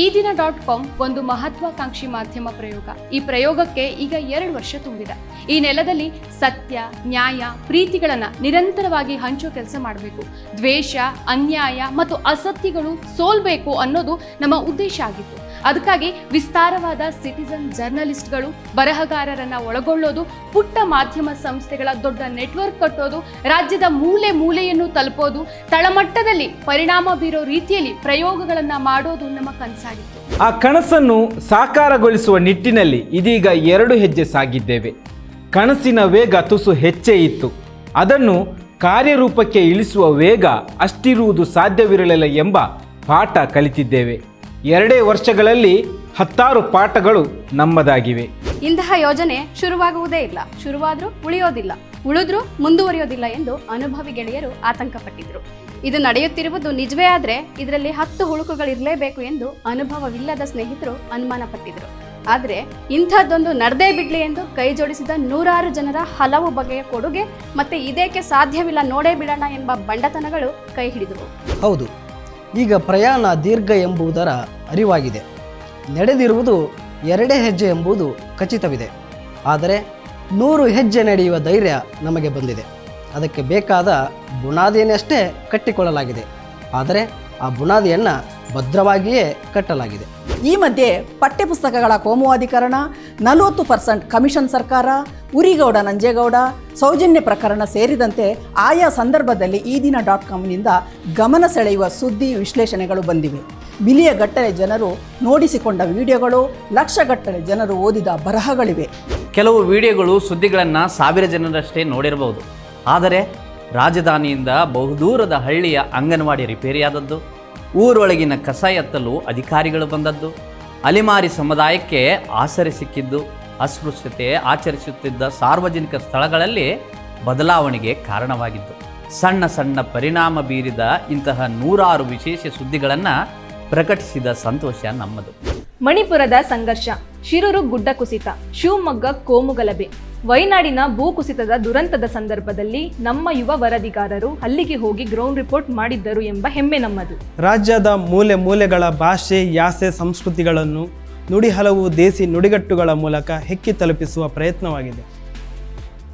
ಈ Dina dot com ಒಂದು ಮಹತ್ವಾಕಾಂಕ್ಷಿ ಮಾಧ್ಯಮ ಪ್ರಯೋಗ. ಈ ಪ್ರಯೋಗಕ್ಕೆ ಈಗ ಎರಡು ವರ್ಷ ತುಂಬಿದೆ. ಈ ನೆಲದಲ್ಲಿ ಸತ್ಯ, ನ್ಯಾಯ, ಪ್ರೀತಿಗಳನ್ನು ನಿರಂತರವಾಗಿ ಹಂಚೋ ಕೆಲಸ ಮಾಡಬೇಕು. ದ್ವೇಷ, ಅನ್ಯಾಯ ಮತ್ತು ಅಸತ್ಯಗಳು ಸೋಲ್ಬೇಕು ಅನ್ನೋದು ನಮ್ಮ ಉದ್ದೇಶ ಆಗಿತ್ತು. ಅದಕ್ಕಾಗಿ ವಿಸ್ತಾರವಾದ ಸಿಟಿಸನ್ ಜರ್ನಲಿಸ್ಟ್ಗಳು ಬರಹಗಾರರನ್ನ ಒಳಗೊಳ್ಳೋದು, ಪುಟ್ಟ ಮಾಧ್ಯಮ ಸಂಸ್ಥೆಗಳ ದೊಡ್ಡ ನೆಟ್ವರ್ಕ್ ಕಟ್ಟೋದು, ರಾಜ್ಯದ ಮೂಲೆ ಮೂಲೆಯನ್ನು ತಲುಪೋದು, ತಳಮಟ್ಟದಲ್ಲಿ ಪರಿಣಾಮ ಬೀರೋ ರೀತಿಯಲ್ಲಿ ಪ್ರಯೋಗಗಳನ್ನ ಮಾಡೋದು ನಮ್ಮ ಕನಸಾಗಿತ್ತು. ಆ ಕನಸನ್ನು ಸಾಕಾರಗೊಳಿಸುವ ನಿಟ್ಟಿನಲ್ಲಿ ಇದೀಗ ಎರಡು ಹೆಜ್ಜೆ ಸಾಗಿದ್ದೇವೆ. ಕನಸಿನ ವೇಗ ತುಸು ಹೆಚ್ಚೇ ಇತ್ತು. ಅದನ್ನು ಕಾರ್ಯರೂಪಕ್ಕೆ ಇಳಿಸುವ ವೇಗ ಅಷ್ಟಿರುವುದು ಸಾಧ್ಯವಿರಲಿಲ್ಲ ಎಂಬ ಪಾಠ ಕಲಿತಿದ್ದೇವೆ. ಎರಡೇ ವರ್ಷಗಳಲ್ಲಿ ಹತ್ತಾರು ಪಾಠಗಳು ನಮ್ಮದಾಗಿವೆ. ಇಂತಹ ಯೋಜನೆ ಶುರುವಾಗುವುದೇ ಇಲ್ಲ. ಶುರುವಾದ್ರೂ ಉಳಿಯೋದಿಲ್ಲ. ಉಳಿದ್ರೂ ಮುಂದುವರಿಯೋದಿಲ್ಲ ಎಂದು ಅನುಭವಿ ಗೆಳೆಯರು ಆತಂಕಪಟ್ಟಿದ್ರು. ಇದು ನಡೆಯುತ್ತಿರುವುದು ನಿಜವೇ ಆದ್ರೆ ಇದರಲ್ಲಿ ಹತ್ತು ಹುಳುಕುಗಳಿರಲೇಬೇಕು ಎಂದು ಅನುಭವವಿಲ್ಲದ ಸ್ನೇಹಿತರು ಅನುಮಾನ ಪಟ್ಟಿದ್ರು ಆದ್ರೆ ಇಂಥದ್ದೊಂದು ನಡೆದೇ ಬಿಡ್ಲಿ ಎಂದು ಕೈ ಜೋಡಿಸಿದ ನೂರಾರು ಜನರ ಹಲವು ಬಗೆಯ ಕೊಡುಗೆ ಮತ್ತೆ ಇದೇಕೆ ಸಾಧ್ಯವಿಲ್ಲ ನೋಡೇ ಬಿಡೋಣ ಎಂಬ ಬಂಡತನಗಳು ಕೈ ಹಿಡಿದವು. ಹೌದು. ಈಗ ಪ್ರಯಾಣ ದೀರ್ಘ ಎಂಬುದರ ಅರಿವಾಗಿದೆ. ನಡೆದಿರುವುದು ಎರಡೇ ಹೆಜ್ಜೆ ಎಂಬುದು ಖಚಿತವಿದೆ. ಆದರೆ ನೂರು ಹೆಜ್ಜೆ ನಡೆಯುವ ಧೈರ್ಯ ನಮಗೆ ಬಂದಿದೆ. ಅದಕ್ಕೆ ಬೇಕಾದ ಬುನಾದಿಯನ್ನಷ್ಟೇ ಕಟ್ಟಿಕೊಳ್ಳಲಾಗಿದೆ. ಆದರೆ ಆ ಬುನಾದಿಯನ್ನು ಭದ್ರವಾಗಿಯೇ ಕಟ್ಟಲಾಗಿದೆ. ಈ ಮಧ್ಯೆ ಪಠ್ಯಪುಸ್ತಕಗಳ ಕೋಮುವಾದೀಕರಣ ನಲವತ್ತು ಪರ್ಸೆಂಟ್ ಕಮಿಷನ್ ಸರ್ಕಾರ ಉರಿಗೌಡ ನಂಜೇಗೌಡ ಸೌಜನ್ಯ ಪ್ರಕರಣ ಸೇರಿದಂತೆ ಆಯಾ ಸಂದರ್ಭದಲ್ಲಿ ಈ ದಿನ ಡಾಟ್ ಕಾಮ್ನಿಂದ ಗಮನ ಸೆಳೆಯುವ ಸುದ್ದಿ ವಿಶ್ಲೇಷಣೆಗಳು ಬಂದಿವೆ. ಬಿಲಿಯ ಗಟ್ಟಲೆ ಜನರು ನೋಡಿಸಿಕೊಂಡ ವಿಡಿಯೋಗಳು ಲಕ್ಷಗಟ್ಟಲೆ ಜನರು ಓದಿದ ಬರಹಗಳಿವೆ. ಕೆಲವು ವಿಡಿಯೋಗಳು ಸುದ್ದಿಗಳನ್ನು ಸಾವಿರ ಜನರಷ್ಟೇ ನೋಡಿರಬಹುದು. ಆದರೆ ರಾಜಧಾನಿಯಿಂದ ಬಹುದೂರದ ಹಳ್ಳಿಯ ಅಂಗನವಾಡಿ ರಿಪೇರಿಯಾದದ್ದು. ಊರೊಳಗಿನ ಕಸ ಎತ್ತಲು ಅಧಿಕಾರಿಗಳು ಬಂದದ್ದು. ಅಲಿಮಾರಿ ಸಮುದಾಯಕ್ಕೆ ಆಸರೆ ಸಿಕ್ಕಿದ್ದು. ಅಸ್ಪೃಶ್ಯತೆ ಆಚರಿಸುತ್ತಿದ್ದ ಸಾರ್ವಜನಿಕ ಸ್ಥಳಗಳಲ್ಲಿ ಬದಲಾವಣೆಗೆ ಕಾರಣವಾಗಿದ್ದು. ಸಣ್ಣ ಸಣ್ಣ ಪರಿಣಾಮ ಬೀರಿದ ಇಂತಹ ನೂರಾರು ವಿಶೇಷ ಸುದ್ದಿಗಳನ್ನು ಪ್ರಕಟಿಸಿದ ಸಂತೋಷ ನಮ್ಮದು. ಮಣಿಪುರದ ಸಂಘರ್ಷ. ಶಿರೂರು ಗುಡ್ಡ ಕುಸಿತ, ಶಿವಮೊಗ್ಗ ಕೋಮುಗಲಭೆ ವಯನಾಡಿನ ಭೂಕುಸಿತದ ದುರಂತದ ಸಂದರ್ಭದಲ್ಲಿ ನಮ್ಮ ಯುವ ವರದಿಗಾರರು ಅಲ್ಲಿಗೆ ಹೋಗಿ ಗ್ರೌಂಡ್ ರಿಪೋರ್ಟ್ ಮಾಡಿದ್ದರು ಎಂಬ ಹೆಮ್ಮೆ ನಮ್ಮದು. ರಾಜ್ಯದ ಮೂಲೆ ಮೂಲೆಗಳ ಭಾಷೆ, ಯಾಸೆ, ಸಂಸ್ಕೃತಿಗಳನ್ನು ನುಡಿ ಹಲವು ದೇಸಿ ನುಡಿಗಟ್ಟುಗಳ ಮೂಲಕ ಹೆಕ್ಕಿ ತಲುಪಿಸುವ ಪ್ರಯತ್ನವಾಗಿದೆ.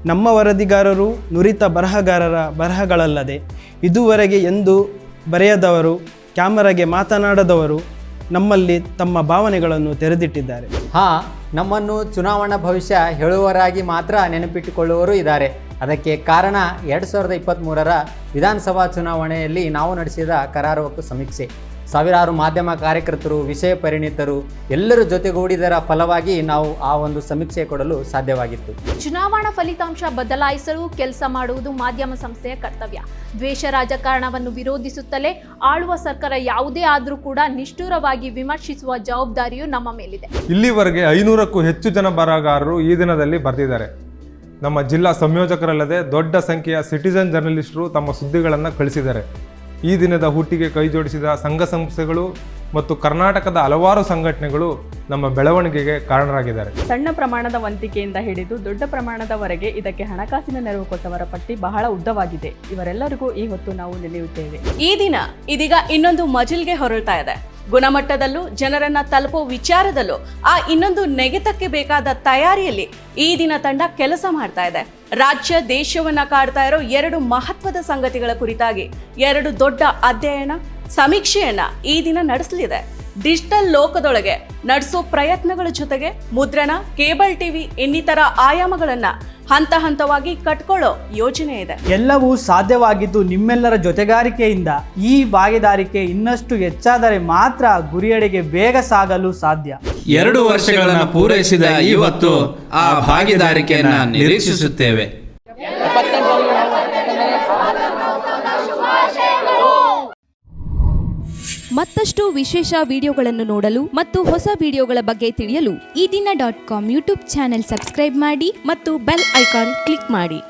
ನಮ್ಮ ವರದಿಗಾರರು ನುರಿತ ಬರಹಗಾರರ ಬರಹಗಳಲ್ಲದೆ ಇದುವರೆಗೆ ಎಂದು ಬರೆಯದವರು, ಕ್ಯಾಮರಾಗೆ ಮಾತನಾಡದವರು ನಮ್ಮಲ್ಲಿ ತಮ್ಮ ಭಾವನೆಗಳನ್ನು ತೆರೆದಿಟ್ಟಿದ್ದಾರೆ. ಹಾ, ನಮ್ಮನ್ನು ಚುನಾವಣಾ ಭವಿಷ್ಯ ಹೇಳುವರಾಗಿ ಮಾತ್ರ ನೆನಪಿಟ್ಟುಕೊಳ್ಳುವರು ಇದ್ದಾರೆ. ಅದಕ್ಕೆ ಕಾರಣ ಎರಡು ಸಾವಿರದ ಇಪ್ಪತ್ತ್ಮೂರರ ವಿಧಾನಸಭಾ ಚುನಾವಣೆಯಲ್ಲಿ ನಾವು ನಡೆಸಿದ ಕರಾರುವಕ್ಕು ಸಮೀಕ್ಷೆ. ಸಾವಿರಾರು ಮಾಧ್ಯಮ ಕಾರ್ಯಕರ್ತರು ವಿಷಯ ಪರಿಣಿತರು ಎಲ್ಲರ ಜೊತೆಗೂಡಿದರ ಫಲವಾಗಿ ನಾವು ಆ ಒಂದು ಸಮೀಕ್ಷೆ ಕೊಡಲು ಸಾಧ್ಯವಾಗಿತ್ತು. ಚುನಾವಣಾ ಫಲಿತಾಂಶ ಬದಲಾಯಿಸಲು ಕೆಲಸ ಮಾಡುವುದು ಮಾಧ್ಯಮ ಸಂಸ್ಥೆಯ ಕರ್ತವ್ಯ. ದ್ವೇಷ ರಾಜಕಾರಣವನ್ನು ವಿರೋಧಿಸುತ್ತಲೇ ಆಳುವ ಸರ್ಕಾರ ಯಾವುದೇ ಆದರೂ ಕೂಡ ನಿಷ್ಠುರವಾಗಿ ವಿಮರ್ಶಿಸುವ ಜವಾಬ್ದಾರಿಯು ನಮ್ಮ ಮೇಲಿದೆ. ಇಲ್ಲಿವರೆಗೆ ಐನೂರಕ್ಕೂ ಹೆಚ್ಚು ಜನ ಬರಹಗಾರರು ಈ ದಿನದಲ್ಲಿ ಬರೆದಿದ್ದಾರೆ ನಮ್ಮ ಜಿಲ್ಲಾ ಸಂಯೋಜಕರಲ್ಲದೆ ದೊಡ್ಡ ಸಂಖ್ಯೆಯ ಸಿಟಿಜನ್ ಜರ್ನಲಿಸ್ಟರು ತಮ್ಮ ಸುದ್ದಿಗಳನ್ನು ಕಳಿಸಿದ್ದಾರೆ. ಈ ದಿನದ ಹುಟ್ಟಿಗೆ ಕೈಜೋಡಿಸಿದ ಸಂಘ ಸಂಸ್ಥೆಗಳು ಮತ್ತು ಕರ್ನಾಟಕದ ಹಲವಾರು ಸಂಘಟನೆಗಳು ನಮ್ಮ ಬೆಳವಣಿಗೆಗೆ ಕಾರಣರಾಗಿದ್ದಾರೆ. ಸಣ್ಣ ಪ್ರಮಾಣದ ವಂತಿಕೆಯಿಂದ ಹಿಡಿದು ದೊಡ್ಡ ಪ್ರಮಾಣದವರೆಗೆ ಇದಕ್ಕೆ ಹಣಕಾಸಿನ ನೆರವು ಕೊಟ್ಟವರ ಪಟ್ಟಿ ಬಹಳ ಉದ್ದವಾಗಿದೆ. ಇವರೆಲ್ಲರಿಗೂ ಈ ಹೊತ್ತು ನಾವು ನೆನೆಯುತ್ತೇವೆ ಈ ದಿನ ಇದೀಗ ಇನ್ನೊಂದು ಮಜಿಲ್ಗೆ ಹೊರಳ್ತಾ ಇದೆ. ಗುಣಮಟ್ಟದಲ್ಲೂ ಜನರನ್ನ ತಲುಪೋ ವಿಚಾರದಲ್ಲೂ ಆ ಇನ್ನೊಂದು ನೆಗೆತಕ್ಕೆ ಬೇಕಾದ ತಯಾರಿಯಲ್ಲಿ ಈ ದಿನ ತಂಡ ಕೆಲಸ ಮಾಡ್ತಾ ಇದೆ. ರಾಜ್ಯ ದೇಶವನ್ನ ಕಾಡ್ತಾ ಇರೋ ಎರಡು ಮಹತ್ವದ ಸಂಗತಿಗಳ ಕುರಿತಾಗಿ ಎರಡು ದೊಡ್ಡ ಅಧ್ಯಯನ, ಸಮೀಕ್ಷೆಯನ್ನ ಈ ದಿನ ನಡೆಸಲಿದೆ. ಡಿಜಿಟಲ್ ಲೋಕದೊಳಗೆ ನಡೆಸೋ ಪ್ರಯತ್ನಗಳ ಜೊತೆಗೆ ಮುದ್ರಣ, ಕೇಬಲ್ ಟಿವಿ, ಇನ್ನಿತರ ಆಯಾಮಗಳನ್ನ ಹಂತ ಹಂತವಾಗಿ ಕಟ್ಕೊಳ್ಳೋ ಯೋಜನೆ ಇದೆ. ಎಲ್ಲವೂ ಸಾಧ್ಯವಾಗಿದ್ದು ನಿಮ್ಮೆಲ್ಲರ ಜೊತೆಗಾರಿಕೆಯಿಂದ ಈ ಭಾಗಿದಾರಿಕೆ ಇನ್ನಷ್ಟು ಹೆಚ್ಚಾದರೆ ಮಾತ್ರ ಗುರಿಯಡೆಗೆ ಬೇಗ ಸಾಗಲು ಸಾಧ್ಯ. ಎರಡು ವರ್ಷಗಳನ್ನು ಪೂರೈಸಿದ ಇವತ್ತು ಆ ಭಾಗಿದಾರಿಕೆಯನ್ನು ನಿರೀಕ್ಷಿಸುತ್ತೇವೆ. ಮತ್ತಷ್ಟು ವಿಶೇಷ ವಿಡಿಯೋಗಳನ್ನು ನೋಡಲು ಮತ್ತು ಹೊಸ ವಿಡಿಯೋಗಳ ಬಗ್ಗೆ ತಿಳಿಯಲು Ee Dina dot com YouTube channel subscribe ಮಾಡಿ ಮತ್ತು ಬೆಲ್ ಐಕಾನ್ ಕ್ಲಿಕ್ ಮಾಡಿ.